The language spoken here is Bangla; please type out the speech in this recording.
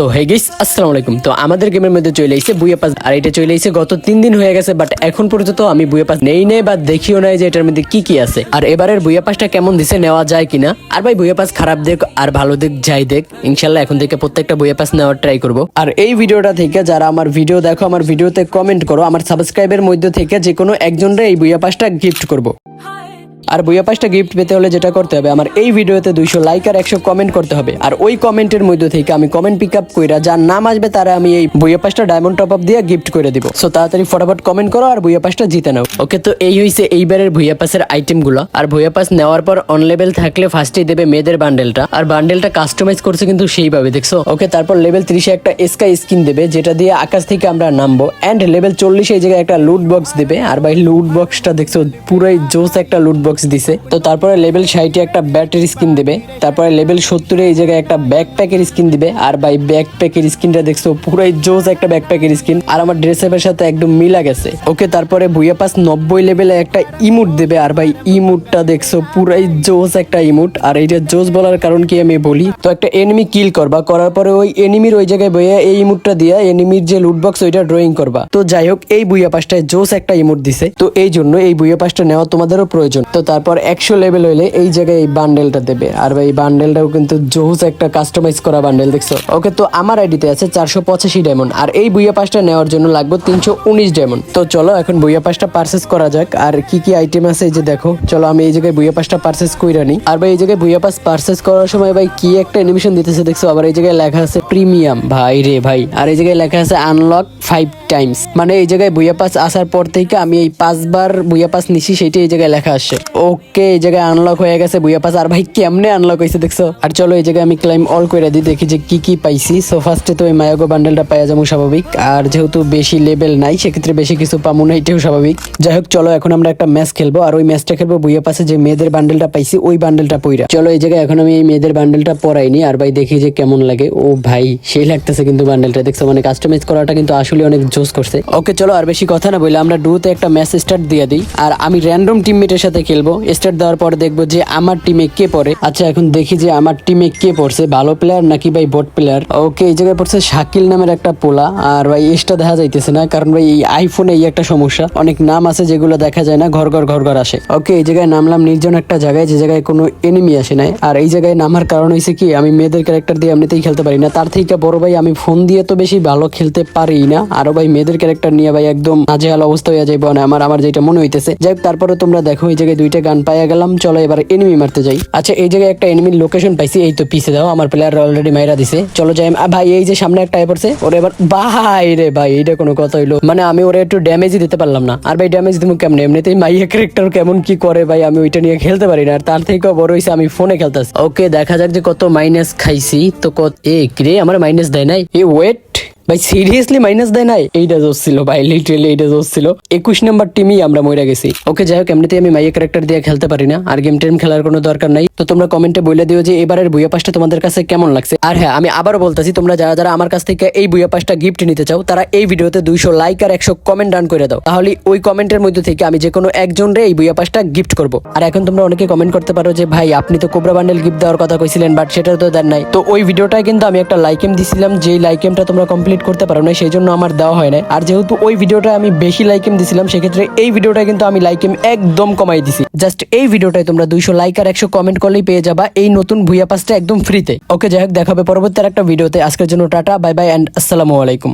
সো হে গেস আসসালামু আলাইকুম। তো আমাদের গেমের মধ্যে চলে এসেছে বুয়া পাস। আর এটা চলে এসেছে গত তিন দিন হয়ে গেছে বাট এখন পর্যন্ত আমি বুয়া পাস নেই নেই বা দেখিও নাই যে এটার মধ্যে কি কি আছে। আর এবারের বুয়া পাসটা কেমন দিছে নেওয়া যায় কিনা? আর ভাই বুয়া পাস খারাপ দেখ আর ভালো দিক যাই দেখ ইনশাল্লাহ এখন থেকে প্রত্যেকটা বুয়া পাস নেওয়ার ট্রাই করব। আর এই ভিডিওটা থেকে যারা আমার ভিডিও দেখো, আমার ভিডিওতে কমেন্ট করো, আমার সাবস্ক্রাইবের মধ্যে থেকে যে কোনো একজনরে এই বুয়া পাসটা গিফট করব। আর বইয়া পাঁচটা গিফট পেতে হলে যেটা করতে হবে, আমার এই ভিডিওতে দুইশো লাইক আর একশো কমেন্ট করতে হবে। আর ওই কমেন্টের মধ্যে থেকে আমি কমেন্ট পিক আপ কইরা যার নাম আসবে তারা আমি এই বইয়া পাঁচটা ডায়মন্ড টপ আপ দিয়ে গিফট করে দিব। সো তাড়াতাড়ি ফটাফট কমেন্ট করো আর বইয়া পাঁচটা জিতে নাও। ওকে তো এই হইছে এইবারের ভুইয়া পাসের আইটেমগুলো আর ভুইয়া পাস নেওয়ার পর অন লেভেল থাকলে ফার্স্টেই দেবে মেয়েদের বান্ডেলটা আর বান্ডেলটা কাস্টমাইজ করছে কিন্তু সেইভাবে, দেখছ? ওকে তারপর লেভেল ত্রিশে একটা স্কাই স্কিন দেবে, যেটা দিয়ে আকাশ থেকে আমরা নামবো। অ্যান্ড লেভেল চল্লিশে এই জায়গায় একটা লুট বক্স দেবে। আর ভাই লুট বক্সটা দেখছ, পুরাই জোস একটা লুট বক্স দিছে। তো তারপরে লেভেল ষাটে একটা ব্যাটারি স্কিন দেবে। তারপরে লেভেল সত্তরে এই জায়গায় একটা ব্যাকপ্যাকের স্কিন দিবে। আর ভাই ব্যাকপ্যাকের স্কিনটা দেখছ, পুরাই জোস একটা ব্যাকপ্যাকের স্কিন আর আমার ড্রেস আপের সাথে একদম মিলা গেছে। ওকে, তারপরে ভুইয়া পাস নব্বই লেভেলে একটা ইমুট দেবে। আর ভাই, ইমুটটা দেখছ, পুরাই জোস একটা ইমুট। আর এইটা জোস বলার কারণ কি আমি বলি? তো একটা এনিমি কিল করবা। করার পরে ওই এনিমির ওই জায়গায় বইয়া এই ইমুটটা দিয়া এনিমির যে লুট বক্স ওইটা ড্রয়িং করবা। তো যাই হোক, এই বুইয়া পাসটায় জোস একটা ইমুট দিছে। তো এই জন্য এই বুইয়া পাসটা নেওয়া তোমাদেরও প্রয়োজন। তো তারপর একশো লেভেল হইলে এই জায়গায় এই বান্ডেলটা দেবে। আর ভাই, এই বান্ডেলটাও কিন্তু জোস একটা কাস্টমাইজ করা বান্ডেল দেখছ? ওকে, তো আমার আইডিতে আছে চারশো পঁচাশি ডায়মন্ড আর এই বুইয়া পাসটা নেওয়ার জন্য লাগবে তিনশো উনিশ ডায়মন্ড তো চলো, এখন বুইয়া পাসটা পারচেস করা যাক, আর কি কি আইটেম আছে এই যে দেখো। চলো, আমি এই জায়গায় বুইয়া পাসটা পারচেস কইরা নিই। আর ভাই, এই জায়গায় বুইয়া পাস পারচেস করার সময় ভাই, কি একটা অ্যানিমেশন দিতেছে, দেখছ? আবার এই জায়গায় লেখা আছে প্রিমিয়াম ভাই রে ভাই, আর এই জায়গায় লেখা আছে আনলক ফাইভ টাইমস মানে এই জায়গায় বুইয়া পাস আসার পর থেকে আমি এই পাঁচবার বুইয়া পাস নিছি সেটা এই জায়গায় লেখা আসছে। ওকে এই জায়গায় আনলক হয়ে গেছে, বুইয়া পাস। আর ভাই, কেমনে আনলক হয়েছে দেখছ? আর চলো এই জায়গায় আমি ক্লাইম অল করে দিই, দেখি যে কি কি পাইছি। সো ফার্স্টে তো ওই মায়াগো বান্ডেলটা পাওয়া যাব স্বাভাবিক। আর যেহেতু বেশি লেভেল নাই, সেক্ষেত্রে বেশি কিছু পাবো না, এটাও স্বাভাবিক। যাই হোক, চলো, এখন আমরা একটা ম্যাচ খেলব। আর ওই ম্যাচটা খেলব বুইয়া পাশে যে মেয়েদের বান্ডেলটা পাইছি, ওই বান্ডেলটা পইরা। চলো, এই জায়গায় এখন আমি এই মেয়েদের বান্ডেলটা পরাইনি আর ভাই, দেখি যে কেমন লাগে। ও ভাই, সেই লাগতেছে কিন্তু বান্ডেলটা দেখছ মানে কাস্টমাইজ করাটা কিন্তু আসলে অনেক জোস করছে। ওকে চলো, আর বেশি কথা না বলে আমরা ডুতে একটা ম্যাচ স্টার্ট দিয়ে দিই। আর আমি র্যান্ডম টিমমেটের সাথে খেলব। স্টার্ট দেওয়ার পর দেখব যে আমার টিমে কে পড়ে। আচ্ছা এখন দেখি যে আমার টিমে কে পড়ছে। ভালো প্লেয়ার নাকি ভাই বট প্লেয়ার ওকে এই জায়গায় পড়ছে শাকিল নামের একটা পোলা। আর ভাই এসটা দেখা যাইতেছে না, কারণ ভাই, এই আইফোনে এই একটা সমস্যা। অনেক নাম আছে যেগুলো দেখা যায় না, ঘর ঘর ঘর ঘর আসে। ওকে এই জায়গায় নামলাম নির্জন একটা জায়গায়, যে জায়গায় কোনো এনিমি আসে নাই। আর এই জায়গায় নামার কারণ হয়েছে কি, আমি মেয়েদের ক্যারেক্টার দিয়ে এমনিতেই খেলতে পারি না। তার থেকে বড় ভাই, আমি ফোন দিয়ে তো বেশি ভালো খেলতে পারি না। আরও ভাই, মেয়েদের ক্যারেক্টার নিয়ে ভাই, একদম নাজেহাল অবস্থা হয়ে যাইব না। আমার আমার যেটা মনে হইতেছে। যাই তারপরে তোমরা দেখো, এই জায়গায় দুইটা গান পাইয়া গেলাম, চলো এবার এনিমি মারতে যাই। আচ্ছা এই জায়গায় একটা এনিমির লোকেশন পাইছি, এই তো পিছে দাও, আমার প্লেয়ার অলরেডি মাইরা দিছে। চলো যাই ভাই, এই যে সামনে একটা পড়ছে, ওরে এবার, ভাই রে ভাই, এইটা কোনো কথা হইল। মানে আমি ওরে একটু ড্যামেজই দিতে পারলাম না। আর ভাই ড্যামেজ দিব কেমন? এমনিতেই মাইয়া ক্যারেক্টার কেমন কি করে ভাই, আমি ওইটা নিয়ে খেলতে পারি না। আর তার থেকেও বড় হয়েছে আমি ফোনে খেলতেছি। ওকে, দেখা যাক যে কত মাইনাস খাইছি। তো কত, এ রে আমার মাইনাস দেয় নাই? এ ওয়েট ভাই সিরিয়াসলি মাইনাস দেয় নাই? এইটা জোস ছিল ভাই লিটারেলি এইটা জোস ছিল একুশ নাম্বার টিমই আমরা মরে গেছি। ওকে, যাই হোক, এমনিতেই আমি মাইয়া ক্যারেক্টার দিয়ে খেলতে পারি না। আর গেম টেম খেলার কোনো দরকার নাই। তো তোমরা কমেন্টে বলে দিও যে, এবারের বুয়া পাসটা তোমাদের কাছে কেমন লাগছে? আর হ্যাঁ আমি আবারও বলতেছি, তোমরা যারা যারা আমার কাছ থেকে এই বুয়া পাসটা গিফট নিতে চাও, তারা এই ভিডিওতে দুইশো লাইক আর একশো কমেন্ট ডান করে দাও। তাহলে ওই কমেন্টের মধ্যে থেকে আমি যে কোনো একজন রে এই বুয়া পাসটা গিফট করব। আর এখন তোমরা অনেকে কমেন্ট করতে পারো যে, ভাই, আপনি তো কোবরা বান্ডেল গিফট দেওয়ার কথা কইছিলেন বাট সেটা তো দেন নাই। তো ওই ভিডিওটায় কিন্তু আমি একটা লাইকেম দিছিলাম, যেই লাইকেমটা তোমরা কমপ্লিট করতে পারো না সেই জন্য আমার দেওয়া হয় না আর যেহেতু ওই ভিডিওটা আমি বেশি লাইকিম দিছিলাম, সেক্ষেত্রে এই ভিডিওটা কিন্তু আমি লাইকিম একদম কমাই দিছি। জাস্ট এই ভিডিওটায় তোমরা দুইশো লাইক আর একশো কমেন্ট করলেই পেয়ে যাবা এই নতুন ভুইয়া পাসটা একদম ফ্রিতে ওকে যাই হোক দেখাবে পরবর্তী একটা ভিডিওতে। আজকের জন্য টাটা বাই বাই অ্যান্ড আসসালামু আলাইকুম।